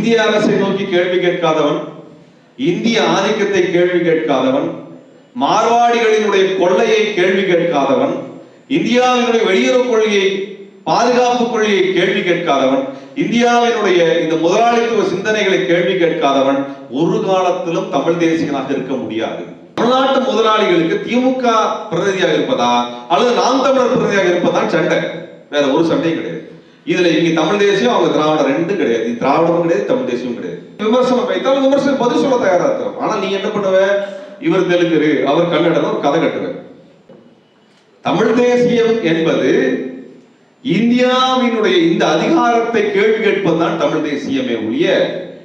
இந்திய அரசை நோக்கி கேள்வி கேட்காதவன் இந்திய ஆதிக்கத்தை கேள்வி கேட்காதவன் மார்வாடிகளினுடைய கொள்ளையை கேள்வி கேட்காதவன் இந்தியாவினுடைய வெளியுறவு கொள்கையை பாதுகாப்பு கொள்கையை கேள்வி கேட்காதவன் இந்தியாவினுடைய இந்த முதலாளித்துவ சிந்தனைகளை கேள்வி கேட்காதவன் ஒரு காலத்திலும் தமிழ் தேசியனாக இருக்க முடியாது. தமிழ்நாட்டு முதலாளிகளுக்கு திமுக பிரதிநிதியாக இருப்பதா அல்லது நாம் தமிழர் பிரதிநிதியாக இருப்பதா சண்டை. வேற ஒரு சண்டையும் கிடையாது. இதுல இங்க தமிழ் தேசியம் அவங்க திராவிடம் ரெண்டும் கிடையாது. திராவிடமும் கிடையாது தமிழ் தேசியமும் கிடையாது. விமர்சனம் வைத்தால் விமர்சனம் பதில் சொல்ல தயாரா இருக்கிறோம் ஆனா நீ என்ன பண்ணுவ? இவர் தெலுங்கு அவர் கன்னடம் ஒரு கதை கட்டுவேன். தமிழ் தேசியம் என்பது இந்தியாவினுடைய இந்த அதிகாரத்தை கேள்வி கேட்பதுதான் தமிழ் தேசியமே ஒழிய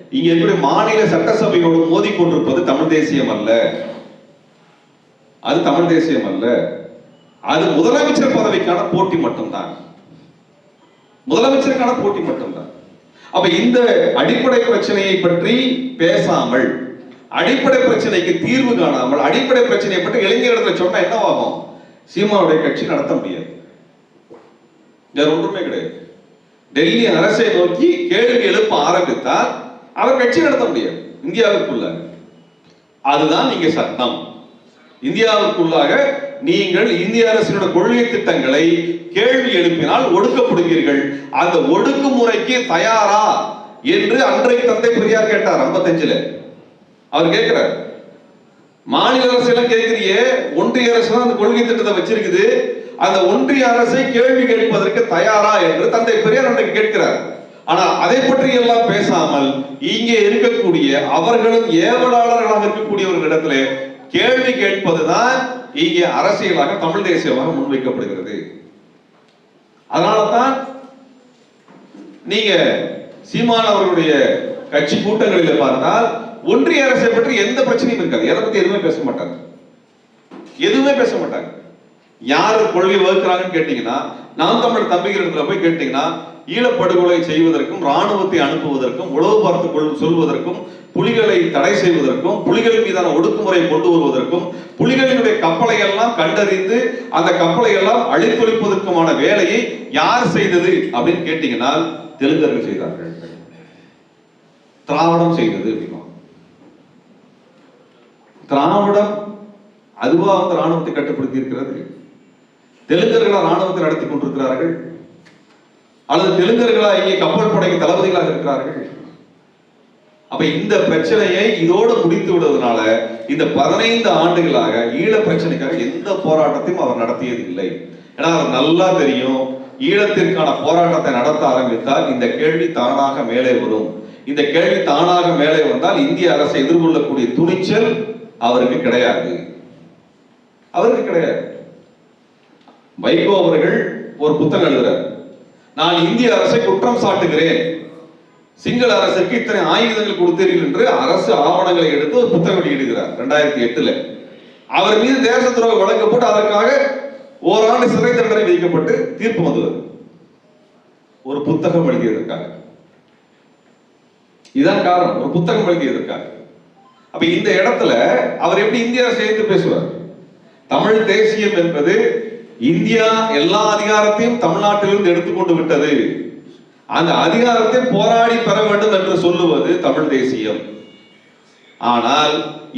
இங்க எப்படி மாநில சட்டசபையோடு மோதி கொண்டிருப்பது தமிழ் தேசியம் அல்ல. அது தமிழ் தேசியம் அல்ல. அது முதலமைச்சர் பதவிக்கான போட்டி மட்டும்தான். முதலமைச்சருக்கான போட்டி மட்டும்தான். அப்ப இந்த அடிப்படை பிரச்சனையை பற்றி பேசாமல் அடிப்படை பிரச்சனைக்கு தீர்வு காணாமல் அடிப்படை பிரச்சனையை பற்றி இளைஞர்களிடத்துல சொன்னா என்னவாகும் சீமாவுடைய கட்சி நடத்த முடியாது. வேற ஒன்றுமே கிடையாது. டெல்லி அரசை நோக்கி கேள்வி எழுப்ப ஆரம்பித்தால் அவர் கட்சி நடத்த முடியாது. இந்தியாவிற்குள்ள அதுதான் நீங்க சட்டம். இந்தியாவுக்குள்ளாக நீங்கள் இந்திய அரசினுடைய கொள்கை திட்டங்களை கேள்வி எழுப்பினால் ஒடுக்கப்படுவீர்கள். அந்த ஒடுக்குமுறைக்கு தயாரா என்று அன்றைய தந்தை பெரியார் கேட்டார் ஐம்பத்தஞ்சுல. அவர் கேட்கிறார் மாநில அரசு எல்லாம் கேட்கிறியே ஒன்றிய அரசு தான் அந்த கொள்கை திட்டத்தை வச்சிருக்குது. அந்த ஒன்றிய அரசை கேள்வி கேட்பதற்கு தயாரா என்று தந்தை பெரியார் அன்றைக்கு கேட்கிறார். ஆனால் அதை பற்றி எல்லாம் பேசாமல் இங்கே இருக்கக்கூடிய அவர்களும் ஏவலாளர்களாக இருக்கக்கூடியவர்களிடத்திலே கேள்வி கேட்பதுதான் இங்கே அரசியலாக தமிழ் தேசியமாக முன்வைக்கப்படுகிறது. அதனால தான் நீங்க சீமான் அவர்களுடைய கட்சி கூட்டங்களில் பார்த்தால் ஒன்றிய அரசை பற்றி எந்த பிரச்சனையும் இருக்காது. எதை பத்தி எதுவுமே பேச மாட்டாங்க. எதுவுமே பேச மாட்டாங்க. யார் கொள்கை வகுக்கிறாங்கன்னு கேட்டீங்கன்னா நாம் தமிழ் தம்பிகள் போய் கேட்டீங்கன்னா ஈழப்படுகொலை செய்வதற்கும் ராணுவத்தை அனுப்புவதற்கும் உளவு பார்த்து கொள் சொல்வதற்கும் புலிகளை தடை செய்வதற்கும் புலிகள் மீதான ஒடுக்குமுறை கொண்டு வருவதற்கும் புலிகளினுடைய கப்பலை எல்லாம் கண்டறிந்து அந்த கப்பலை எல்லாம் அழித்தொழிப்பதற்குமான வேலையை யார் செய்தது அப்படின்னு கேட்டீங்கன்னா தெலுங்கர்கள் செய்தார்கள். திராவிடம் செய்தது அப்படின்னா திராவிடம் அதுவா வந்து ராணுவத்தை கட்டுப்படுத்தி இருக்கிறது? தெலுங்கர்களா ராணுவத்தை நடத்தி கொண்டிருக்கிறார்கள்? அல்லது தெலுங்கர்களா இங்கே கப்பல் படைக்கு தளபதிகளாக இருக்கிறார்கள்? அப்ப இந்த பிரச்சனையை இதோடு முடித்து விடுவதனால இந்த பதினைந்து ஆண்டுகளாக ஈழ பிரச்சனைக்காக எந்த போராட்டத்தையும் அவர் நடத்தியது இல்லை ஏன்னா அவர் நல்லா தெரியும். ஈழத்திற்கான போராட்டத்தை நடத்த ஆரம்பித்தால் இந்த கேள்வி தானாக மேலே வரும். இந்த கேள்வி தானாக மேலே வந்தால் இந்திய அரசை எதிர்கொள்ளக்கூடிய துணிச்சல் அவருக்கு கிடையாது. அவருக்கு கிடையாது. வைகோ அவர்கள் ஒரு புத்தகம் எழுதுறார். நான் இந்திய அரசை குற்றம் சாட்டுகிறேன். சிங்கள அரசுக்கு இத்தனை ஆயுதங்கள் கொடுத்தீர்கள் என்று அரசு ஆவணங்களை எடுத்து ஒரு புத்தகம் வெளியிடுகிறார் ரெண்டாயிரத்தி எட்டுல. அவர் மீது தேச துரோக வழக்கு போட்டு அதற்காக ஓராண்டு சிறை தண்டனை விதிக்கப்பட்டு தீர்ப்பு வந்தது ஒரு புத்தகம் எழுதியதற்காக. இதுதான் காரணம் ஒரு புத்தகம் எழுதியதற்காக. அப்ப இந்த இடத்துல அவர் எப்படி இந்தியா சேர்த்து பேசுவார்? தமிழ் தேசியம் என்பது இந்தியா எல்லா அதிகாரத்தையும் தமிழ்நாட்டிலிருந்து எடுத்துக்கொண்டு விட்டது. அந்த அதிகாரத்தை போராடி பெற வேண்டும் என்று சொல்லுவது தமிழ் தேசியம். ஆனால்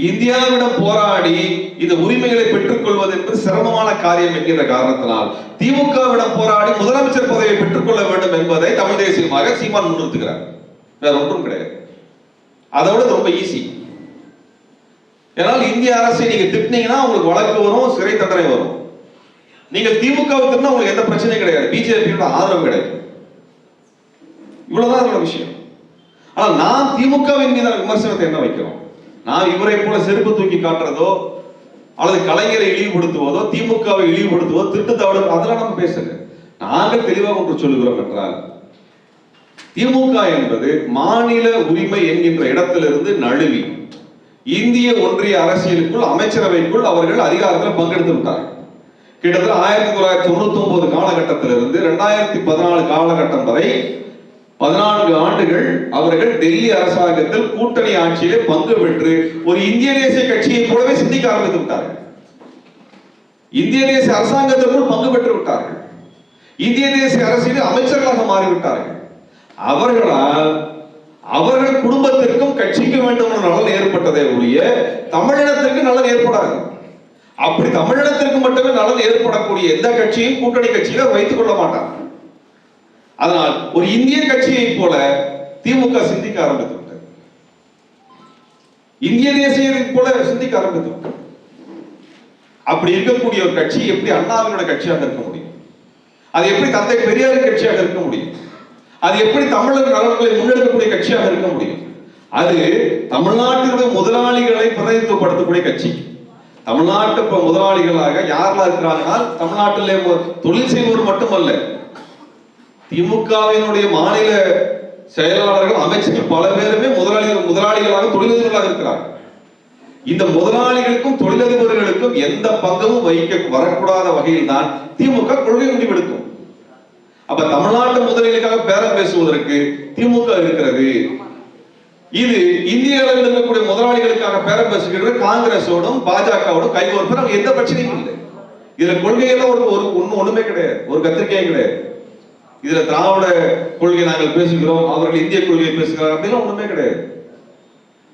இந்தியாவிடம் போராடி இந்த உரிமைகளை பெற்றுக் கொள்வது என்பது சிரமமான காரியம் என்கிற காரணத்தினால் திமுகவிடம் போராடி முதலமைச்சர் பதவியை பெற்றுக்கொள்ள வேண்டும் என்பதை தமிழ் தேசியமாக சீமான் முன்னிறுத்துகிறார். வேற ஒன்றும் கிடையாது. அதோட விட ரொம்ப ஈஸி ஏன்னால் இந்திய அரசை நீங்க திட்டினீங்கன்னா உங்களுக்கு வழக்கு வரும் சிறை தண்டனை வரும். நீங்க திமுக திட்டினா உங்களுக்கு எந்த பிரச்சனையும் கிடையாது. பிஜேபியோட ஆதரவு கிடையாது. இவ்வளவுதான் அதோட விஷயம். ஆனால் நான் திமுகவின் மீதான விமர்சனத்தை என்ன வைக்கிறோம்? நான் இவரை போல செருப்பு தூக்கி காட்டுறதோ அல்லது கலைஞரை இழிவுபடுத்துவதோ திமுகவை இழிவுபடுத்துவதோ திட்டு தவறு அதெல்லாம் நம்ம பேசல. நாங்கள் தெளிவாக ஒன்று சொல்லுகிறோம் என்றால் திமுக என்பது மாநில உரிமை என்கின்ற இடத்திலிருந்து நழுவி இந்திய ஒன்றிய அரசியலுக்குள் அமைச்சரவைக்குள் அவர்கள் அதிகாரத்தில் பங்கெடுத்து விட்டார்கள். கிட்டத்தட்ட ஆயிரத்தி தொள்ளாயிரத்தி தொண்ணூத்தி ஒன்பது காலகட்டத்திலிருந்து இரண்டாயிரத்தி பதினாலு காலகட்டம் வரை பதினான்கு ஆண்டுகள் அவர்கள் டெல்லி அரசாங்கத்தில் கூட்டணி ஆட்சியிலே பங்கு பெற்று ஒரு இந்திய தேசிய கட்சியை போலவே சிந்திக்க ஆரம்பித்து விட்டார்கள். இந்திய தேசிய அரசாங்கத்திற்குள் பங்கு பெற்று விட்டார்கள். இந்திய தேசிய அரசியலில் அமைச்சர்களாக மாறிவிட்டார்கள். அவர்களால் அவர்கள் குடும்பத்திற்கும் கட்சிக்கு வேண்டும் என்ற நலன் ஏற்பட்டதே ஒழிய தமிழினத்திற்கு நலன் ஏற்படாது. அப்படி தமிழினத்திற்கு மட்டுமே நலன் ஏற்படக்கூடிய எந்த கட்சியும் கூட்டணி கட்சியில வைத்துக் கொள்ள மாட்டார்கள். அதனால் ஒரு இந்திய கட்சியை போல திமுக சிந்திக்க ஆரம்பித்து விட்டது இந்திய தேசியரை போல சிந்திக்க ஆரம்பித்து விட்டது அப்படி இருக்கக்கூடிய ஒரு கட்சி எப்படி அண்ணாவினோட கட்சியாக இருக்க முடியும்? அது எப்படி தந்தை பெரியாரின் கட்சியாக இருக்க முடியும்? அது எப்படி தமிழக நலன்களை முன்னெடுக்கக்கூடிய கட்சியாக இருக்க முடியும்? அது தமிழ்நாட்டினுடைய முதலாளிகளை பிரதிநிதித்துவப்படுத்தக்கூடிய கட்சி. தமிழ்நாட்டு முதலாளிகளாக யாரெல்லாம் இருக்கிறாங்கன்னா தமிழ்நாட்டிலே ஒரு தொழில் செய்வோர் மட்டுமல்ல திமுகவினுடைய மாநில செயலாளர்கள் அமைச்சர்கள் பல பேருமே முதலாளிகள் முதலாளிகளாக தொழிலதிபர்களாக இருக்கிறார் இந்த முதலாளிகளுக்கும் தொழிலதிபர்களுக்கும் எந்த பங்கமும் வைக்க வரக்கூடாத வகையில் தான் திமுக கொள்கை முடிவெடுக்கும் அப்ப தமிழ்நாட்டு முதலீடுகளுக்காக பேரம் பேசுவதற்கு திமுக இருக்கிறது. இது இந்திய அளவில் இருக்கக்கூடிய முதலாளிகளுக்காக பேரம் பேசுகிறது காங்கிரஸோடும் பாஜகவோடும் கைகோர்ப்பு எந்த பிரச்சனையும் இல்லை. இதுல கொள்கையெல்லாம் ஒரு ஒரு ஒண்ணுமே கிடையாது. ஒரு கத்திரிக்கையும் கிடையாது. இதுல திராவிட கொள்கை நாங்கள் பேசுகிறோம் அவர்கள் இந்திய கொள்கையை பேசுகிறார் அப்படின்னு ஒண்ணுமே கிடையாது.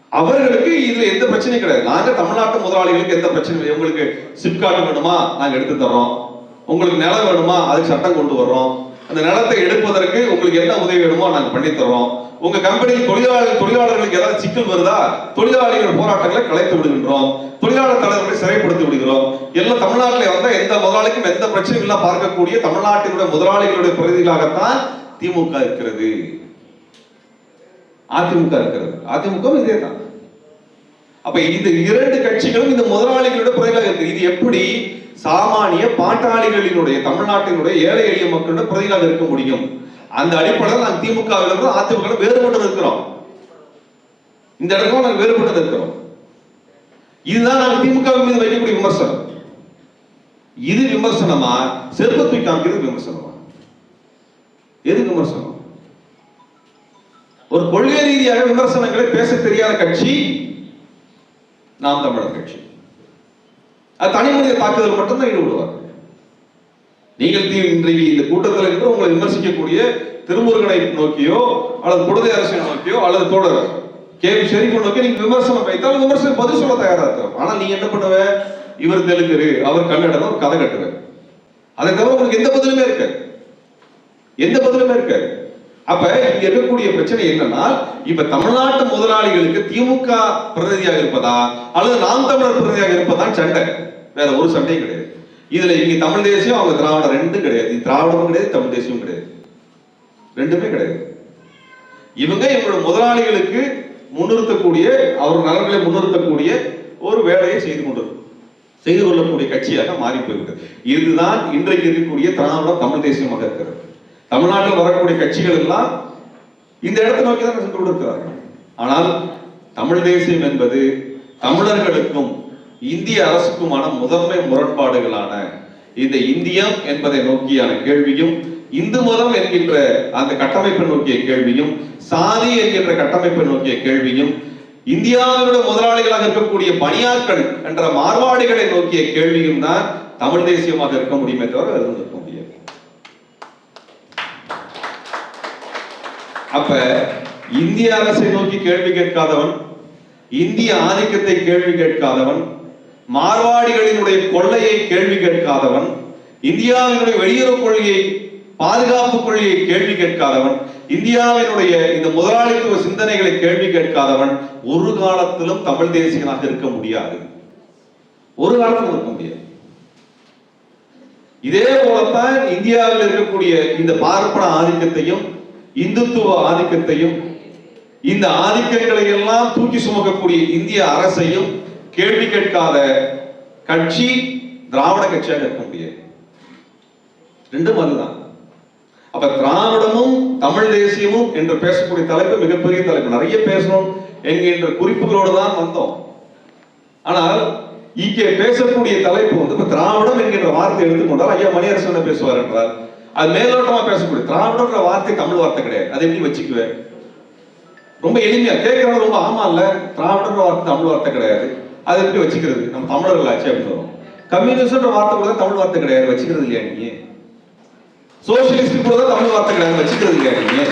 அவர்களுக்கு இதுல எந்த பிரச்சனையும் கிடையாது. நாங்க தமிழ்நாட்டு முதலாளிகளுக்கு எந்த பிரச்சனையும் உங்களுக்கு சிப்காட் வேணுமா? நாங்க எடுத்து தர்றோம். உங்களுக்கு நிலம் வேணுமா? அதுக்கு சட்டம் கொண்டு வர்றோம். அந்த நிலத்தை எடுப்பதற்கு உங்களுக்கு என்ன உதவி வேணுமோ நாங்க பண்ணி தர்றோம். உங்க கம்பெனியில் தொழிலாளர் தொழிலாளர்களுக்கு ஏதாவது சிக்கல் வருதா? தொழிலாளிகள் போராட்டங்களை கலைத்து விடுகின்றோம். தொழிலாளர் தலைவர்களை சிறைப்படுத்தி விடுகிறோம். எல்லாம் தமிழ்நாட்டில் வந்தால் எந்த முதலாளிக்கும் எந்த பிரச்சனையும் இல்லாம பார்க்கக்கூடிய தமிழ்நாட்டினுடைய முதலாளிகளுடைய பிரதிகளாகத்தான் திமுக இருக்கிறது. அதிமுக இருக்கிறது. அதிமுக இதே தான் அப்ப இந்த இரண்டு கட்சிகளும் இந்த முதலாளிகளோட பிரதிகளாக இருக்கு. இது எப்படி சாமானிய பாட்டாளிகளினுடைய தமிழ்நாட்டினுடைய ஏழை எளிய மக்களோட பிரதிகளாக இருக்க முடியும்? அந்த அடிப்படையில் நாங்கள் திமுகவிலிருந்து அதிமுக வேறுபட்டு இருக்கிறோம். இந்த இடத்துல நாங்கள் வேறுபட்டு இருக்கிறோம். இதுதான் நாங்கள் திமுக மீது வைக்கக்கூடிய விமர்சனம். இது விமர்சனமா? செருப்பு தூக்கி காமிக்கிறது விமர்சனமா? எது விமர்சனம்? ஒரு கொள்கை ரீதியாக விமர்சனங்களை பேச தெரியாத கட்சி நாம் தமிழர் கட்சி. அது தனி மனித தாக்குதல் மட்டும்தான் ஈடுபடுவார். நீங்கள் தீ- இன்றைக்கு இந்த கூட்டத்தில் இருந்து உங்களை விமர்சிக்கக்கூடிய திருமுருகனை நோக்கியோ அல்லது குடதை அரசை நோக்கியோ அல்லது தோழர் கே. பி ஷெரீஃபை நோக்கி நீங்க விமர்சனம் வைத்தால் விமர்சனம் பதில் சொல்ல தயாரா இருக்கிறோம் ஆனா நீங்க என்ன பண்ணுவ? இவர் தெலுங்குரு அவர் கன்னடம் கதை கட்டுறாரு அதை தவிர உங்களுக்கு எந்த பதிலுமே இருக்காது. எந்த பதிலுமே இருக்காது. அப்ப இங்க இருக்கக்கூடிய பிரச்சனை என்னன்னா இப்ப தமிழ்நாட்டு முதலாளிகளுக்கு திமுக பிரதிநிதியாக இருப்பதா அல்லது நாம் தமிழர் பிரதிநிதியாக இருப்பதான் சண்டை. வேற ஒரு சண்டையும் கிடையாது. இதுல இங்க தமிழ் தேசியம் அவங்க திராவிடம் ரெண்டும் கிடையாது. திராவிடமும் கிடையாது தமிழ் தேசியமும் கிடையாது. ரெண்டுமே கிடையாது. இவங்க இவங்களோட முதலாளிகளுக்கு முன்னிறுத்தக்கூடிய அவர் நலன்களை முன்னிறுத்தக்கூடிய ஒரு வேலையை செய்து கொண்டு செய்து கொள்ளக்கூடிய கட்சியாக மாறி போய்விட்டது. இதுதான் இன்றைக்கு இருக்கக்கூடிய திராவிட தமிழ் தேசியமாக இருக்கிறது. தமிழ்நாட்டில் வரக்கூடிய கட்சிகள் எல்லாம் இந்த இடத்தை நோக்கி தான் சென்று கொண்டிருக்கிறார்கள். ஆனால் தமிழ் தேசியம் என்பது தமிழர்களுக்கும் இந்திய அரசுக்குமான முதன்மை முரண்பாடுகளான இந்த இந்தியம் என்பதை நோக்கியான கேள்வியும் இந்து மதம் என்கின்ற அந்த கட்டமைப்பை நோக்கிய கேள்வியும் சாதி என்கின்ற கட்டமைப்பை நோக்கிய கேள்வியும் இந்தியாவினுடைய முதலாளிகளாக இருக்கக்கூடிய பணியாட்கள் என்ற மார்வாடிகளை நோக்கிய கேள்வியும் தான் தமிழ் தேசியமாக இருக்க முடியுமே தவிர இருந்திருக்க முடியாது. அப்ப இந்திய அரசை நோக்கி கேள்வி கேட்காதவன் இந்திய ஆதிக்கத்தை கேள்வி கேட்காதவன் மார்வாடிகளினுடைய கொள்ளையை கேள்வி கேட்காதவன் இந்தியாவினுடைய வெளியுறவு கொள்கையை பாதுகாப்பு கொள்கையை கேள்வி கேட்காதவன் இந்தியாவினுடைய இந்த முதலாளித்துவ சிந்தனைகளை கேள்வி கேட்காதவன் ஒரு காலத்திலும் தமிழ் தேசியனாக இருக்க முடியாது. ஒரு காலத்திலும் இருக்க முடியாது. இதே போலத்தான் இந்தியாவில் இருக்கக்கூடிய இந்த பார்ப்பன ஆதிக்கத்தையும் இந்துத்துவ ஆதிக்கத்தையும் இந்த ஆதிக்கங்களை எல்லாம் தூக்கி சுமக்கக்கூடிய இந்திய அரசையும் கேள்வி கேட்காத கட்சி திராவிட கட்சியாக இருக்க முடியாது. ரெண்டும் அதுதான். அப்ப திராவிடமும் தமிழ் தேசியமும் என்று பேசக்கூடிய தலைப்பு மிகப்பெரிய தலைப்பு. நிறைய பேசணும் என்கின்ற குறிப்புகளோடு தான் வந்தோம். ஆனால் இங்கே பேசக்கூடிய தலைப்பு வந்து இப்ப திராவிடம் என்கின்ற வார்த்தை எடுத்துக்கொண்டால் ஐயா மணியரசன் பேசுவார் என்றார் அது மேலோட்டமா பேசக்கூடிய திராவிடம்ன்ற வார்த்தை தமிழ் வார்த்தை கிடையாது. அதை எப்படி வச்சுக்குவேன்? ரொம்ப எளிமையா. கேட்கறவங்க ரொம்ப ஆமா இல்ல. திராவிடன்ற வார்த்தை தமிழ் வார்த்தை கிடையாது. அதை எப்படி வச்சுக்கிறது? நம்ம தமிழர்கள் ஆச்சு அப்படின்னு வரும் கம்யூனிஸ்ட்ன்ற வார்த்தை கூட தமிழ் வார்த்தை கிடையாது. வச்சுக்கிறது இல்லையா நீங்க? சோசியலிஸ்ட் கூட தமிழ் வார்த்தை கிடையாது. வச்சுக்கிறது இல்லையா நீங்க?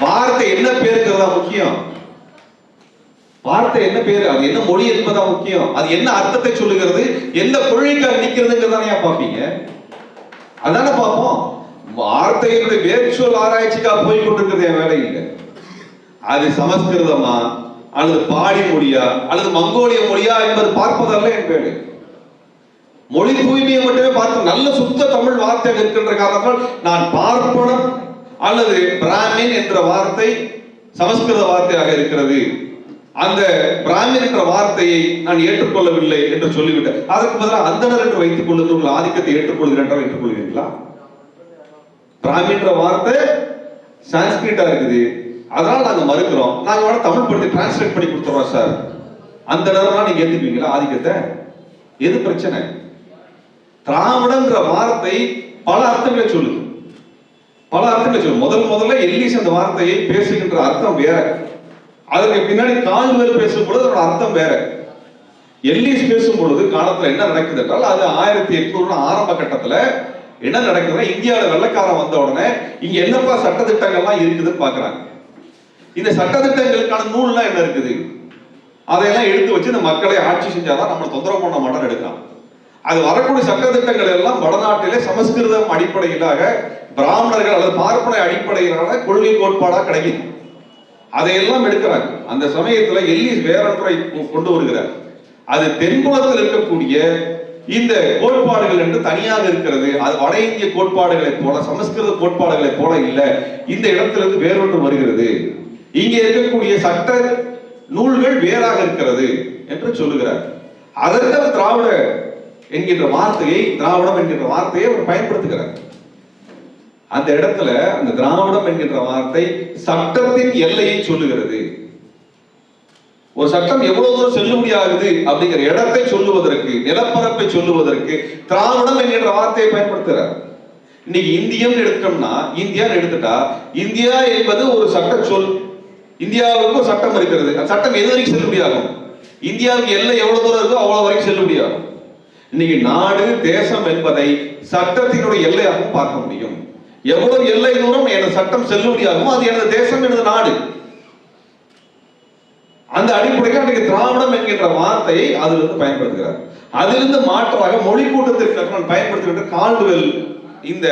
வார்த்தை என்ன பேருங்கிறதா முக்கியம். வார்த்தை என்ன பேரு? அது என்ன மொழி என்பதா முக்கியம். அது என்ன அர்த்தத்தை சொல்லுகிறது? எந்த கொள்கைக்காக நிக்கிறதுங்கிறதானே பாப்பீங்க அதானே பார்ப்போம். வார்த்தையினுடைய வேர்ச்சுவல் ஆராய்ச்சிக்காக போய் கொண்டிருக்கிறது என் வேலை இல்லை அது சமஸ்கிருதமா அல்லது பாடி மொழியா அல்லது மங்கோலிய மொழியா என்பது பார்ப்பதல்ல என் வேலை. மொழி தூய்மையை மட்டுமே பார்த்து நல்ல சுத்த தமிழ் வார்த்தையாக இருக்கின்ற காரணத்தால் நான் பார்ப்பனம் அல்லது பிராமின் என்ற வார்த்தை சமஸ்கிருத வார்த்தையாக இருக்கிறது. அந்த பிராமின் என்ற வார்த்தையை நான் ஏற்றுக்கொள்ளவில்லை என்று சொல்லிவிட்டேன். அதற்கு பதிலாக அந்தனர் என்று வைத்துக் கொள்ளுங்கள் உங்கள் ஆதிக்கத்தை ஏற்றுக்கொள்கிறேன் என்றால் ஏற்றுக்கொள்கிறீர்களா பிராமின்ற வார்த்தை சான்ஸ்கிரிட்டா இருக்குது. அதனால நாங்க மறுக்கிறோம். நாங்க வேணா தமிழ் படுத்தி டிரான்ஸ்லேட் பண்ணி கொடுத்துறோம் சார் அந்த நேரம் நீங்க ஏத்துப்பீங்களா ஆதிக்கத்தை? எது பிரச்சனை? திராவிடங்கிற வார்த்தை பல அர்த்தங்களை சொல்லுது. பல அர்த்தங்களை சொல்லுது. முதல் முதல்ல எல்லிஸ் அந்த வார்த்தையை பேசுகின்ற அர்த்தம் வேற. அதற்கு பின்னாடி கால்வெல் பேசும் பொழுது அதோட அர்த்தம் வேற. எல்லிஸ் பேசும் பொழுது காலத்துல என்ன நடக்குது என்றால் அது ஆயிரத்தி எட்நூறு ஆரம்ப கட்டத்துல என்ன நடக்குதுன்னா இந்தியாவில வெள்ளக்காரன் வந்த உடனே இங்க என்னப்பா சட்டத்திட்டங்கள்லாம் இருக்குதுன்னு பாக்குறாங்க. இந்த சட்டத்திட்டங்களுக்கான நூல்லாம் என்ன இருக்குது? அதையெல்லாம் எடுத்து வச்சு இந்த மக்களை ஆட்சி செஞ்சாதான் நம்ம தொந்தரவு பண்ண மாட்டோம் எடுக்கலாம் அது வரக்கூடிய சட்டத்திட்டங்கள் எல்லாம் வடநாட்டிலே சமஸ்கிருதம் அடிப்படையிலாக பிராமணர்கள் அல்லது பார்ப்பனை அடிப்படையிலான கொள்கை கோட்பாடா கிடைக்குது. அதையெல்லாம் எடுக்கிறாங்க. அந்த சமயத்துல எல்லி வேறொன்றை கொண்டு வருகிறார். அது தென்புலத்தில் இருக்கக்கூடிய இந்த கோட்பாடுகள் என்று தனியாக இருக்கிறது. அது வட இந்திய கோட்பாடுகளைப் போல சமஸ்கிருத கோட்பாடுகளைப் போல இல்ல. இந்த இடத்திலிருந்து வேறொன்று வருகிறது. இங்கே இருக்கக்கூடிய சட்ட நூல்கள் வேறாக இருக்கிறது என்று சொல்லுகிறார். அதற்கு திராவிட என்கின்ற வார்த்தையை திராவிடம் என்கின்ற வார்த்தையை அவர் பயன்படுத்துகிறார். அந்த இடத்துல அந்த திராவிடம் என்கின்ற வார்த்தை சட்டத்தின் எல்லையை சொல்லுகிறது. ஒரு சட்டம் எவ்வளவு தூரம் செல்லுபடியாகுது அப்படிங்கிற இடத்தை சொல்லுவதற்கு நிலப்பரப்பை சொல்லுவதற்கு திராவிடம் என்கின்ற வார்த்தையை பயன்படுத்துகிறார் இன்னைக்கு இந்தியம் எடுத்தோம்னா இந்தியான்னு எடுத்துட்டா இந்தியா என்பது ஒரு சட்ட சொல் இந்தியாவுக்கு ஒரு சட்டம் இருக்கிறது. அந்த சட்டம் எது வரைக்கும் செல்லுபடியாகும்? இந்தியாவுக்கு எல்லை எவ்வளவு தூரம் இருக்கோ அவ்வளவு வரைக்கும் செல்லுபடியாகும். இன்னைக்கு நாடு தேசம் என்பதை சட்டத்தினுடைய எல்லையாகவும் பார்க்க முடியும். எவ்வளவு எல்லை தூரம் எனது சட்டம் செல்லுபடியாகும் அது எனது தேசம் எனது நாடு. அந்த அடிப்படையில் அன்றைக்கு திராவிடம் என்கின்ற வார்த்தையை அதிலிருந்து பயன்படுத்துகிறார். அதிலிருந்து மாற்றாக மொழி கூட்டத்திற்கு பயன்படுத்துகின்ற கால்டுவெல் இந்த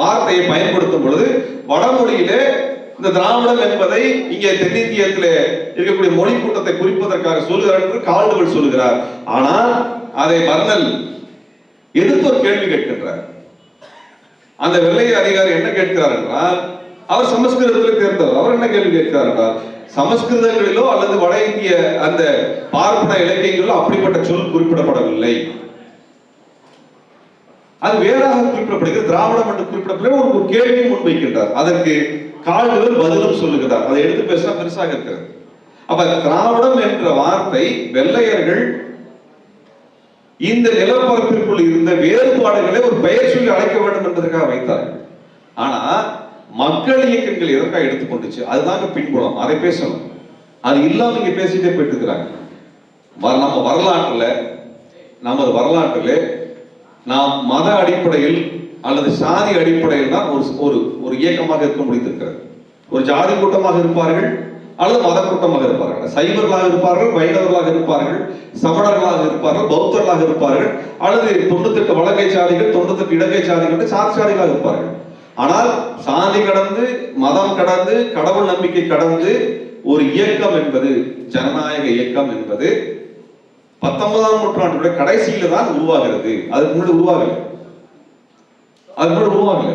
வார்த்தையை பயன்படுத்தும் பொழுது வடமொழியிலே இந்த திராவிடம் என்பதை இங்கே தென்னிந்தியத்தில் இருக்கக்கூடிய மொழி கூட்டத்தை குறிப்பதற்காக சொல்லுகிறார் என்று கால்டுவெல் சொல்லுகிறார். ஆனால் அதை மர்னல் எதிர்த்து ஒரு கேள்வி கேட்கின்றார். அந்த வெள்ளை அதிகாரி என்ன கேட்கிறார் என்றால் அவர் சமஸ்கிருதத்தில் தேர்ந்தவர் அவர் என்ன கேள்வி கேட்கிறார் என்றால் சமஸ்கிருதங்களிலோ அல்லது வட இந்திய அந்த பார்ப்பன இலக்கியங்களிலோ அப்படிப்பட்ட சொல் குறிப்பிடப்படவில்லை. அது வேறாக குறிப்பிடப்படுகிறது. திராவிடம் என்று குறிப்பிடப்பட ஒரு கேள்வி முன்வைக்கின்றார். அதற்கு கால்டுவெல் பதிலும் சொல்லுகிறார் அதை எடுத்து பேசினா பெருசாக இருக்கிறது. அப்ப திராவிடம் என்ற வார்த்தை வெள்ளையர்கள் இந்த நிலப்பரப்பிற்குள் இருந்த வேறுபாடுகளை ஒரு பெயர் சொல்லி அழைக்க வேண்டும் என்பதற்காக வைத்தார். ஆனா மக்கள் இயக்கங்கள் எதற்காக எடுத்துக்கொண்டுச்சு அதுதாங்க பின்புலம். அதை பேசணும். அது இல்லாம இங்க பேசிட்டே போயிட்டு இருக்கிறாங்க நம்ம வரலாற்றுல நமது வரலாற்றில் நாம் மத அடிப்படையில் அல்லது சாதி அடிப்படையில் தான் ஒரு ஒரு ஒரு இயக்கமாக இருக்க முடிந்திருக்கிறது. ஒரு ஜாதி கூட்டமாக இருப்பார்கள் அல்லது மத கூட்டமாக இருப்பார்கள். சைவர்களாக இருப்பார்கள் வைணவர்களாக இருப்பார்கள் சமணர்களாக இருப்பார்கள் பௌத்தர்களாக இருப்பார்கள் அல்லது தொண்ணூத்தெட்டு வலங்கை சாதிகள் தொண்ணூத்தெட்டு இடங்கை சாதிகள் சாதி சாதிகளாக இருப்பார்கள். ஆனால் சாதி கடந்து மதம் கடந்து கடவுள் நம்பிக்கை கடந்து ஒரு இயக்கம் என்பது ஜனநாயக இயக்கம் என்பது பத்தொன்பதாம் நூற்றாண்டுடைய கடைசியில தான் உருவாகிறது. அதுக்கு முன்னாடி உருவாகல. அதுக்கு முன்னாடி உருவாகல.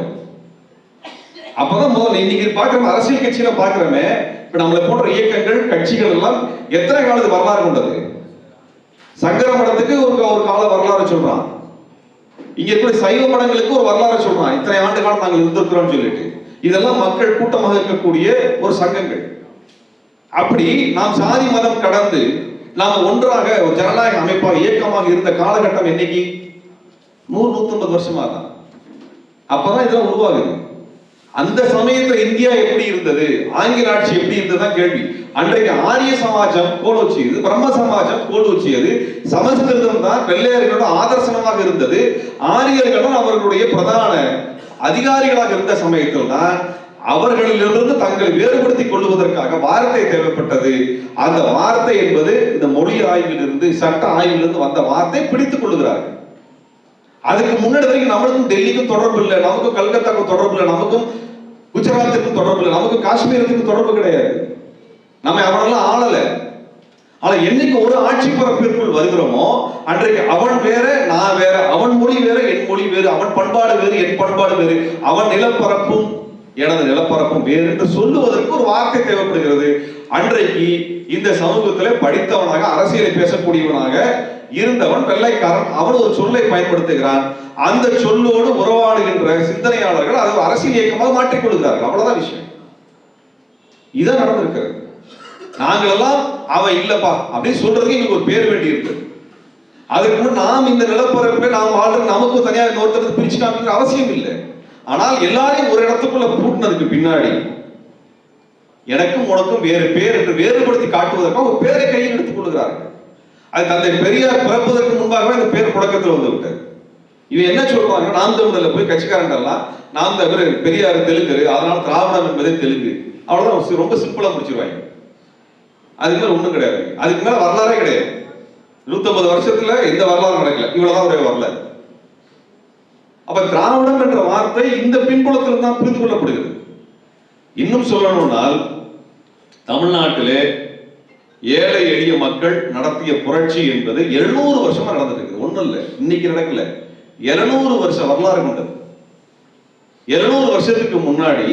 அப்பதான் முதல்ல இன்னைக்கு பாக்குற அரசியல் கட்சியில பாக்குறோமே இப்ப நம்மளை போன்ற இயக்கங்கள் கட்சிகள் எல்லாம் எத்தனை காலத்து வரலாறு கொண்டது? சங்கர மடத்துக்கு ஒரு ஒரு கால வரலாறு சொல்றான். இங்க இருக்கிற சைவ மடங்களுக்கு ஒரு வரலாறு சொல்றான். இத்தனை ஆண்டு காலம் நாங்கள் இருந்திருக்கிறோம் சொல்லிட்டு. இதெல்லாம் மக்கள் கூட்டமாக இருக்கக்கூடிய ஒரு சங்கங்கள். அப்படி நாம் சாதி மதம் கடந்து நாம் ஒன்றாக ஒரு ஜனநாயக அமைப்பாக இயக்கமாக இருந்த காலகட்டம் என்னைக்கு? நூறு நூத்தம்பது வருஷமா தான் அப்பதான் இதெல்லாம் உருவாகுது. அந்த சமயத்துல இந்தியா எப்படி இருந்தது? ஆங்கில ஆட்சி எப்படி இருந்ததுதான் கேள்வி. அன்றைக்கு ஆரிய சமாஜம் கோலோச்சியது பிரம்ம சமாஜம் கோலோச்சியது. சமஸ்கிருதம் தான் வெள்ளையர்களோட ஆதர்சனமாக இருந்தது. ஆரியர்களும் அவர்களுடைய பிரதான அதிகாரிகளாக இருந்த சமயத்தில் தான் அவர்களிலிருந்து தங்களை வேறுபடுத்திக் கொள்வதற்காக வார்த்தை தேவைப்பட்டது. அந்த வார்த்தை என்பது இந்த மொழி ஆய்விலிருந்து சட்ட ஆய்விலிருந்து வந்த வார்த்தை பிடித்துக் கொள்ளுகிறார்கள். அதுக்கு முன்னாடி வரைக்கும் நம்மளுக்கும் டெல்லிக்கும் தொடர்பு இல்லை நமக்கும் கல்கத்தாக்கும் தொடர்பு இல்லை நமக்கும் குஜராத்துக்கும் தொடர்பு இல்லை நமக்கு காஷ்மீரத்துக்கும் தொடர்பு கிடையாது. நம்ம அவனெல்லாம் ஆளலை. ஆனா என்னைக்கு ஒரு ஆட்சி பரப்பிற்குள் வருகிறோமோ அன்றைக்கு அவன் வேற நான் வேற அவன் மொழி வேற என் மொழி வேறு அவன் பண்பாடு வேறு என் பண்பாடு வேறு அவன் நிலப்பரப்பும் எனது நிலப்பரப்பும் வேறு என்று சொல்லுவதற்கு ஒரு வார்த்தை தேவைப்படுகிறது. அன்றைக்கு இந்த சமூகத்தில் படித்தவனாக அரசியலை பேசக்கூடியவனாக இருந்தவன் வெள்ளைக்காரன். அவன் ஒரு சொல்லை பயன்படுத்துகிறான். அந்த சொல்லோடு உறவாடுகின்ற சிந்தனையாளர்கள் அதை அரசியல் இயக்கமாக மாற்றிக்கொள்கிறார்கள் அவ்வளவுதான் விஷயம். இதான் நடந்திருக்கிறது. நாங்கள் எல்லாம் அவன் இல்லப்பா அப்படின்னு சொல்றதுக்கு எங்களுக்கு ஒரு பேர் வேண்டி இருக்கு அதுக்கு நாம் இந்த நிலப்பரப்பை நாம் வாழ்ற நமக்கு தனியாக இன்னொருத்தருக்கு பிரிச்சு காமிக்கிற அவசியம் இல்லை. ஆனால் எல்லாரையும் ஒரு இடத்துக்குள்ள பூட்டினதுக்கு பின்னாடி எனக்கும் உனக்கும் வேறு பேர் என்று வேறுபடுத்தி காட்டுவதற்காக ஒரு பேரை கையில் எடுத்துக் கொள்கிறார்கள். அது தந்தை பெரியார் பிறப்பதற்கு முன்பாகவே இந்த பேர் புழக்கத்தில் வந்து விட்டது இவன் என்ன சொல்றாங்க நாம் தமிழில் போய் கட்சிக்காரன்டெல்லாம் நாம் தமிழ் பெரியார் தெலுங்கு அதனால திராவிடம் என்பதே தெலுங்கு. அவ்வளவுதான் ரொம்ப சிம்பிளா முடிச்சிருவாங்க. அதுக்கு மேல ஒண்ணும் கிடையாது. அதுக்கு மேல வரலாறே கிடையாது. நூத்தம்பது வருஷத்துல எந்த வரலாறு நடக்கல. இவ்வளவுதான் ஒரே வரலாறு. அப்ப திராவிடம் என்ற வார்த்தை இந்த பின்புலத்தில் தான் புரிந்து கொள்ளப்படுகிறது. இன்னும் சொல்லணும்னால் தமிழ்நாட்டிலே ஏழை எளிய மக்கள் நடத்திய புரட்சி என்பது 700 வருஷமா நடந்துருக்கு ஒண்ணும் இல்ல. இன்னைக்கு நடக்கல. 700 வருஷ வரலாறு கொண்டது. 700 வருஷத்துக்கு முன்னாடி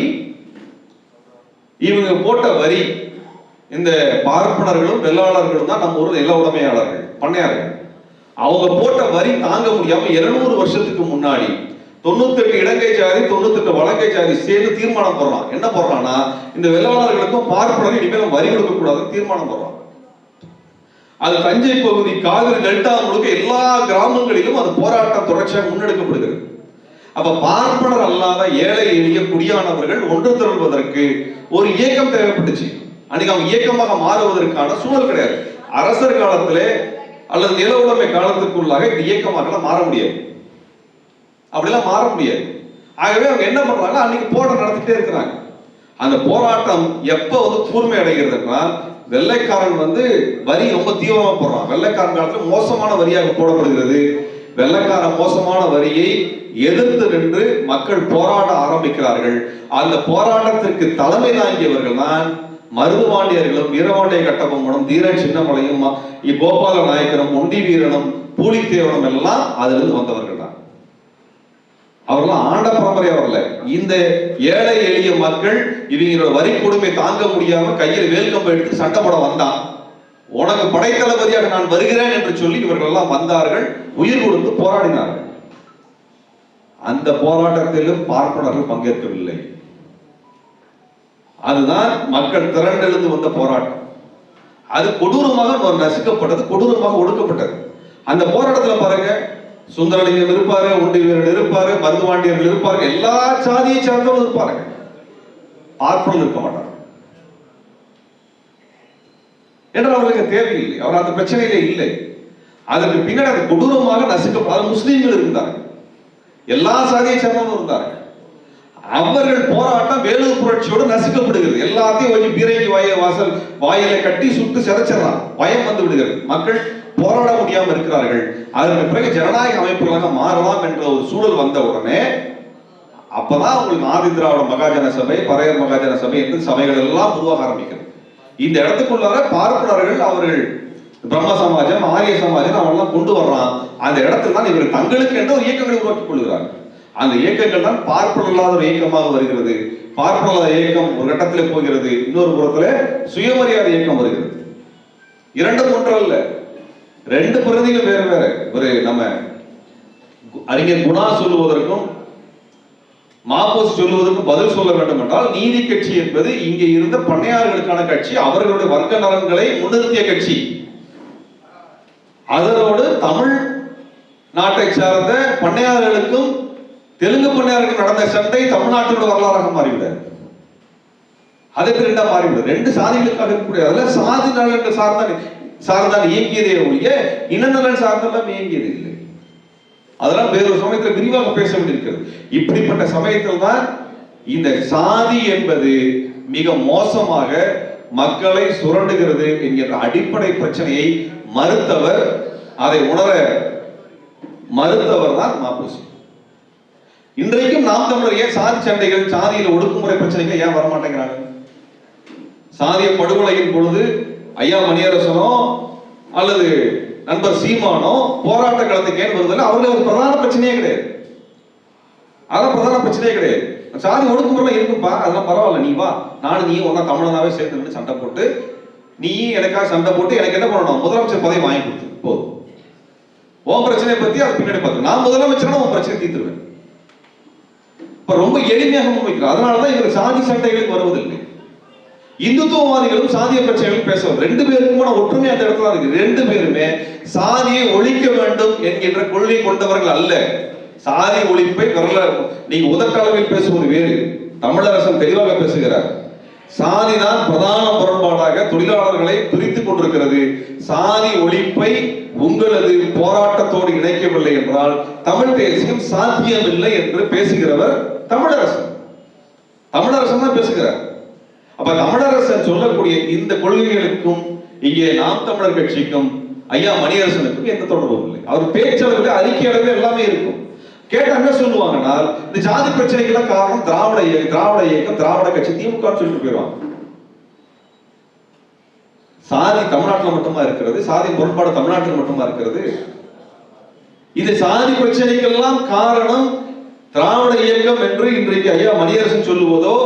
இவங்க போட்ட வரி இந்த பார்ப்பனர்களும் வெள்ளாளர்களும் தான் நம்ம ஊரில் நில உடைமையாளர்கள் பண்ணையார்கள். அவங்க போட்ட வரி தாங்க முடியாம 200 வருஷத்துக்கு முன்னாடி தொண்ணூத்தெட்டு இடங்கை சாதி தொண்ணூத்தெட்டு வலங்கை சாதி சேர்ந்து தீர்மானம் போடுறான். என்ன போடுறான்னா இந்த வெள்ளாளர்களுக்கும் பார்ப்பனர்கள் இனிமேல் வரி கொடுக்க கூடாதுன்னு தீர்மானம் போடுறான். அது தஞ்சை பகுதி காவிரி டெல்டா முழுக்க எல்லா கிராமங்களிலும் அது போராட்டம் தொடர்ச்சியாக முன்னெடுக்கப்படுகிறது. அப்ப பார்ப்பனர் அல்லாத ஏழை எளிய குடியானவர்கள் ஒன்று திரள்வதற்கு ஒரு இயக்கம் தேவைப்பட்டுச்சு. அன்னைக்கு அவங்க இயக்கமாக மாறுவதற்கான சூழல் கிடையாது. அரசர் காலத்திலே அல்லது நில உடைமை காலத்துக்குள்ளாக இந்த இயக்கமாக மாற முடியாது. அப்படிலாம் மாற முடியாது. ஆகவே அவங்க என்ன பண்றாங்க? அன்னைக்கு போராட்டம் நடத்திட்டே இருக்கிறாங்க. அந்த போராட்டம் எப்ப வந்து கூர்மை அடைகிறதுனா வெள்ளைக்காரன் வந்து வரி ரொம்ப தீவிரமா போடுறான். வெள்ளைக்காரன் காலத்துல மோசமான வரியாக போடப்படுகிறது. வெள்ளைக்காரன் மோசமான வரியை எதிர்த்து நின்று மக்கள் போராட ஆரம்பிக்கிறார்கள். அந்த போராட்டத்திற்கு தலைமை தாங்கியவர்கள் தான் மருதுபாண்டியர்களும் வீரபாண்டிய கட்டபொம்மனும் தீர சின்னமலையும் இ- கோபால நாயக்கரும் ஒண்டி வீரனும் பூலித்தேவனும் எல்லாம் அதிலிருந்து வந்தவர்கள். அவர்களாம் ஆண்ட பரம்பரை வரல இந்த ஏழை எளிய மக்கள் இவங்களோட வரி கொடுமை தாங்க முடியாம கையில் வேல்கம்பை எடுத்து சண்டை போட வந்தான். உனக்கு படைத்தளபதியாக நான் வருகிறேன் என்று சொல்லி இவர்கள் எல்லாம் வந்தார்கள். உயிர் கொடுத்து போராடினார்கள். அந்த போராட்டத்திலும் பார்ப்பனர்கள் பங்கேற்கவில்லை. அதுதான் மக்கள் திரண்டெழுந்து வந்த போராட்டம். அது கொடூரமாக நசுக்கப்பட்டது கொடூரமாக ஒடுக்கப்பட்டது. அந்த போராட்டத்தில் பாருங்க சுந்தரலிங்கம் இருப்பாரு உண்டி இருப்பாரு இருப்பாரு மருதுவாண்டியர்கள் இருப்பாரு எல்லா சாதியை சார்ந்தவர்கள் இருப்பாருங்க பார்ப்பனர்கள் இருக்க மாட்டார் என்று அவர்களுக்கு தேவையில்லை அவர் அந்த பிரச்சனையிலே இல்லை. அதற்கு பின்னாடி அது கொடூரமாக நசுக்க முஸ்லீம்கள் இருந்தாங்க. எல்லா சாதியை சேர்ந்தவர்கள் இருந்தாங்க. அவர்கள் போராட்டம் வேலூர் புரட்சியோடு நசுக்கப்படுகிறது. எல்லாத்தையும் கொஞ்சம் பீரங்கி வாய வாசல் வாயில கட்டி சுட்டு சிதைச்சிடலாம். பயம் வந்து விடுகிறது. மக்கள் போராட முடியாமல் இருக்கிறார்கள். அதற்கு பிறகு ஜனநாயக அமைப்புகளாக மாறலாம் என்ற ஒரு சூழல் வந்த உடனே அப்பதான் உங்களுக்கு ஆதி திராவிட மகாஜன சபை பறையர் மகாஜன சபை என்று சபைகள் எல்லாம் உருவாக ஆரம்பிக்கிறது இந்த இடத்துக்குள்ளார பார்ப்பனர்கள் அவர்கள் பிரம்ம சமாஜம் ஆரிய சமாஜம் அவெல்லாம் கொண்டு வர்றான். அந்த இடத்துல தான் இவர்கள் தங்களுக்கு என்ற ஒரு இயக்கங்களை உருவாக்கிக் கொள்கிறார்கள். அந்த இயக்கங்கள் தான் பார்ப்பனர் இல்லாத ஒரு இயக்கமாக வருகிறது. பார்ப்பனர் இயக்கம் ஒரு கட்டத்தில் போகிறது. இன்னொரு புறத்துல சுயமரியாதை இயக்கம் வருகிறது. இரண்டும் ஒன்றல்ல. ரெண்டு பிரதிகள் வேறு வேற. ஒரு நம்ம அறிஞர் குணா சொல்லுவதற்கும் மாபோஸ் சொல்லுவதற்கும் பதில் சொல்ல வேண்டும் என்றால் நீதி கட்சி என்பது இங்கே இருந்த பண்ணையாளர்களுக்கான கட்சி அவர்களுடைய வர்க்க நலன்களை முன்னிறுத்திய கட்சி. அதனோடு தமிழ் நாட்டை சார்ந்த பண்ணையாளர்களுக்கும் தெலுங்கு பண்ணையார்களுக்கும் நடந்த சண்டை தமிழ்நாட்டோட வரலாறாக மாறிவிடும் அதற்கு ரெண்டா மாறிவிடும் ரெண்டு சாதிகளுக்காக இருக்கக்கூடிய அதில் சாதி நலன்கள் சார்ந்த சார்ந்தான் இயங்கியதே ஒழிய இனநலன் சார்ந்தெல்லாம் இயங்கியது இல்லை. அதெல்லாம் வேறொரு சமயத்தில் விரிவாக பேச வேண்டியிருக்கிறது. இப்படிப்பட்ட சமயத்தில் தான் இந்த சாதி என்பது மிக மோசமாக மக்களை சுரண்டுகிறது என்கிற அடிப்படை பிரச்சனையை மறுத்தவர் அதை உணர மறுத்தவர் தான் மாப்போசி இன்றைக்கும் நாம் தமிழர் ஏன் சாதி சண்டைகள் சாதியில் ஒடுக்குமுறை பிரச்சனைகள் ஏன் வரமாட்டேங்கிறாங்க? சாதிய படுகொலையின் பொழுது ஐயா மணியரசனோ அல்லது நண்பர் சீமானோ போராட்ட களத்துக்கு ஏன் வருவதில்லை அவர்கள் ஒரு பிரதான பிரச்சனையே கிடையாது. அதான் பிரதான பிரச்சனையே கிடையாது. சாதி ஒடுக்குமுறை இருக்கும்பா அதெல்லாம் பரவாயில்ல. நீ வா. நானும் நீ ஒன்னா தமிழனாவே சேர்ந்து நின்று சண்டை போட்டு நீ எனக்காக சண்டை போட்டு எனக்கு என்ன பண்ணணும்? முதலமைச்சர் பதவி வாங்கி கொடுத்து. போதும். உன் பிரச்சனையை பத்தி அது பின்னாடி பார்த்து நான் முதலமைச்சர்னா உன் பிரச்சனை தீர்த்துருவேன். இப்ப ரொம்ப எளிமையாக முன்வைக்கிறேன். அதனாலதான் இவர் சாதி சண்டைகளுக்கு வருவதில்லை. இந்துத்துவவாதிகளும் சாதிய பிரச்சனைகளும் பேசுவார் ரெண்டு பேருக்குமான ஒற்றுமை அந்த இடத்துல தான் இருக்கு. ரெண்டு பேருமே சாதியை ஒழிக்க வேண்டும் என்கின்ற கொள்கை கொண்டவர்கள் அல்ல. சாதி ஒழிப்பை விரல நீ உதட்டளவில் பேசுவது வேறு. தமிழரசன் தெளிவாக பேசுகிறார். சாதிதான் பிரதான முரண்பாடாக தொழிலாளர்களை பிரித்துக் கொண்டிருக்கிறது. சாதி ஒழிப்பை உங்களது போராட்டத்தோடு இணைக்கவில்லை என்றால் தமிழ் தேசியம் சாத்தியமில்லை என்று பேசுகிறவர் தமிழரசன். தமிழரசன் தான் பேசுகிறார். அப்ப தமிழரசன் சொல்லக்கூடிய இந்த கொள்கைகளுக்கும் இங்கே நாம் தமிழர் கட்சிக்கும் ஐயா மணியரசனுக்கும் எந்த தொடர்பும் இல்லை. அவர் பேச்சளவில் அறிக்கை அளவில் எல்லாமே இருக்கும். கேட்டா என்ன சொல்லுவாங்கன்னா இந்த ஜாதி பிரச்சனைக்கெல்லாம் காரணம் திராவிட இயக்கம் திராவிட இயக்கம் திராவிட கட்சி திமுக சொல்லிட்டு போயிடுவாங்க. சாதி தமிழ்நாட்டில் மட்டுமா இருக்கிறது? சாதி முரண்பாடு தமிழ்நாட்டில் மட்டுமா இருக்கிறது? இது சாதி பிரச்சனைக்கெல்லாம் காரணம் திராவிட இயக்கம் என்று இன்றைக்கு ஐயா மணியரசன் சொல்லுவதோ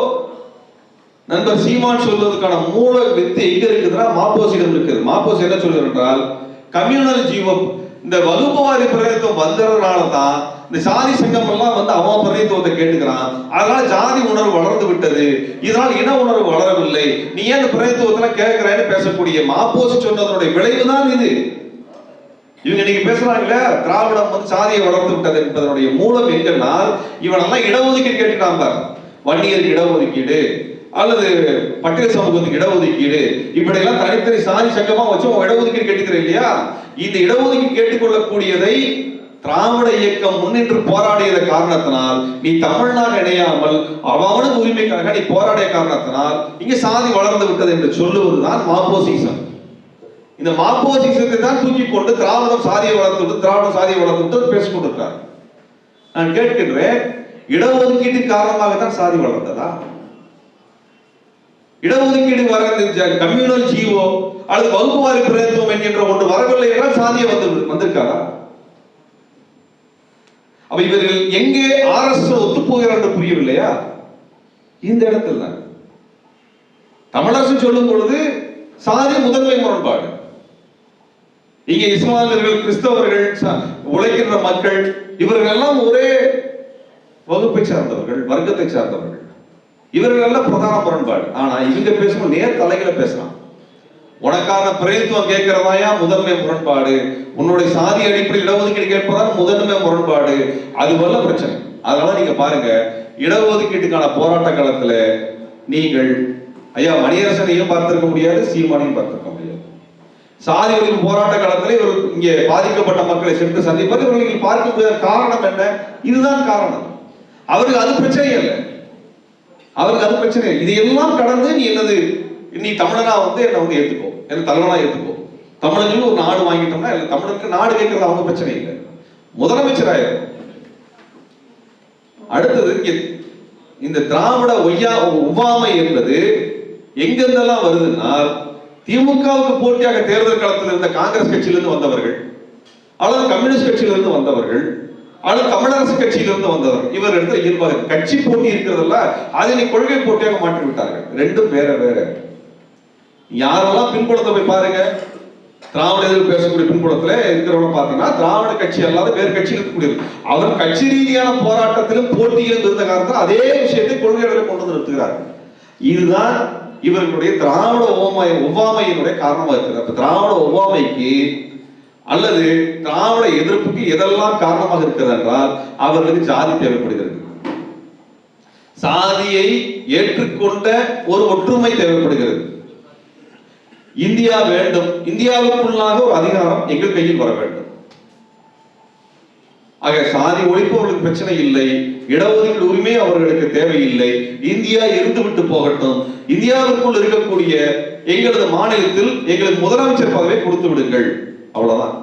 நண்பர் சீமான் சொல்வதற்கான மூல வித்து எங்க இருக்குதுன்னா மாப்போசிடம் இருக்குது. மாப்போசி என்ன சொல்கிறது என்றால் கம்யூனல் ஜீவம் இந்த வகுப்புவாரி பிரதித்துவம் வந்ததுனால தான் இந்த சாதி சங்கம் எல்லாம் வந்து அவன் பிரதித்துவத்தை கேட்டுக்கிறான். அதனால ஜாதி உணர்வு வளர்ந்து விட்டது. இதனால் இன உணர்வு வளரவில்லை. நீ ஏன் இந்த பிரதித்துவத்துல கேட்கிறேன்னு பேசக்கூடிய மாப்போசி சொன்னதனுடைய விளைவு தான் இது. இவங்க நீங்க பேசுறாங்கல்ல திராவிடம் வந்து சாதியை வளர்த்து விட்டது என்பதனுடைய மூலம் எங்கன்னால் இவனெல்லாம் இடஒதுக்கீடு கேட்டுட்டான் பார். வன்னியருக்கு இடஒதுக்கீடு. அல்லது பட்டியல் சமூகத்துக்கு இடஒதுக்கீடு இப்படி எல்லாம் தனித்தனி சாதி சங்கமா வச்சு உன் இடஒதுக்கீடு கேட்டுக்கிற இல்லையா? இந்த இடஒதுக்கீடு கேட்டுக்கொள்ளக்கூடியதை திராவிட இயக்கம் முன்னின்று போராடியத காரணத்தினால் நீ தமிழ்நாடு இணையாமல் அவனுக்கு உரிமைக்காக நீ போராடிய காரணத்தினால் இங்க சாதி வளர்ந்து விட்டது என்று சொல்லுவதுதான் மாப்போசிசம் இந்த மாப்போசிசத்தை தான் தூக்கி கொண்டு திராவிடம் சாதியை வளர்த்து விட்டு திராவிடம் சாதியை வளர்த்து விட்டு பேசிக் நான் கேட்கின்றேன் இடஒதுக்கீட்டு காரணமாக தான் சாதி வளர்ந்ததா? இடஒதுக்கீடு வர கம்யூனல் ஜீவோ அல்லது வகுப்புவாரி பிரதித்துவம் என்கின்ற ஒன்று வரவில்லை என்றால் சாதியை வந்து வந்திருக்காரா அப்ப இவர்கள் எங்கே ஆர்எஸ் ஒத்து போகிறார் என்று புரியவில்லையா? இந்த இடத்துல. தான் தமிழரசு சொல்லும் பொழுது சாதி முதன்மை முரண்பாடு. இங்கே இஸ்லாமியர்கள் கிறிஸ்தவர்கள் உழைக்கின்ற மக்கள் இவர்கள் எல்லாம் ஒரே வகுப்பை சார்ந்தவர்கள் வர்க்கத்தை சார்ந்தவர்கள். இவர்கள் எல்லாம் பிரதான முரண்பாடு. ஆனா இவங்க பேசும்போது நேர் தலைகளை பேசலாம். உனக்கான பிரதித்துவம் கேட்கிறதாயா? முதன்மை முரண்பாடு. உன்னுடைய சாதி அடிப்படையில் இடஒதுக்கீடு கேட்பதான் முதன்மை முரண்பாடு. அது போல பிரச்சனை. அதனால நீங்க பாருங்க இடஒதுக்கீட்டுக்கான போராட்ட காலத்துல நீங்கள் ஐயா மணியரசனையும் பார்த்திருக்க முடியாது சீமானையும் பார்த்திருக்க முடியாது. சாதி ஒழிப்பு போராட்ட காலத்துல இவர் இங்கே பாதிக்கப்பட்ட மக்களை சென்று சந்திப்பது இவர்கள் பார்க்க முடியாத காரணம் என்ன? இதுதான் காரணம். அவருக்கு அது பிரச்சனை இல்லை. அவருக்கு அது பிரச்சனை இது எல்லாம் கடந்து நீ என்னது நீ தமிழனா வந்து என்னை வந்து ஏத்துக்கோ. என்ன தலைவனா ஏத்துக்கோ. தமிழர்கள் ஒரு நாடு வாங்கிட்டோம்னா இல்ல தமிழருக்கு நாடு கேட்கறது அவங்க பிரச்சனை இல்லை. முதலமைச்சர் ஆயிரும் அடுத்தது இந்த திராவிட ஒய்யா ஒவ்வாமை என்பது எங்கெந்தெல்லாம் வருதுன்னா திமுகவுக்கு போட்டியாக தேர்தல் களத்தில் இருந்த காங்கிரஸ் கட்சியிலிருந்து வந்தவர்கள் அல்லது கம்யூனிஸ்ட் கட்சியிலிருந்து வந்தவர்கள் ஆனால் தமிழரசு கட்சியிலிருந்து வந்தவர். இவர் எடுத்த இயல்பாக கட்சி போட்டி இருக்கிறதல்ல அதை நீ கொள்கை போட்டியாக மாற்றி விட்டார்கள் ரெண்டும் வேற வேற. யாரெல்லாம் பின்புலத்தை போய் பாருங்க? திராவிட எதிர்ப்பு பேசக்கூடிய பின்புலத்துல இருக்கிறவங்க பாத்தீங்கன்னா திராவிட கட்சி அல்லாத வேறு கட்சி இருக்கக்கூடியது அவர் கட்சி ரீதியான போராட்டத்திலும் போட்டியிலும் இருந்த காரணத்தில் அதே விஷயத்தை கொள்கைகளை கொண்டு வந்து நிறுத்துகிறார். இதுதான் இவர்களுடைய திராவிட ஒவ்வாமை ஒவ்வாமையினுடைய காரணமாக இருக்கிறது. அப்ப திராவிட ஒவ்வாமைக்கு அல்லது திராவிட எதிர்ப்புக்கு எதெல்லாம் காரணமாக இருக்கிறது என்றால் அவர்களுக்கு ஜாதி தேவைப்படுகிறது. சாதியை ஏற்றுக்கொண்ட ஒரு ஒற்றுமை தேவைப்படுகிறது. இந்தியா வேண்டும். இந்தியாவுக்குள்ளாக ஒரு அதிகாரம் எங்கள் கையில் வர வேண்டும். ஆக சாதி ஒழிப்பு அவர்களுக்கு பிரச்சனை இல்லை. இடஒதுக்கீடு உரிமை அவர்களுக்கு தேவையில்லை. இந்தியா இருந்து விட்டு போகட்டும். இந்தியாவிற்குள் இருக்கக்கூடிய எங்களது மாநிலத்தில் எங்களுக்கு முதலமைச்சர் பதவியை கொடுத்து விடுங்கள். அவ்வளோதான்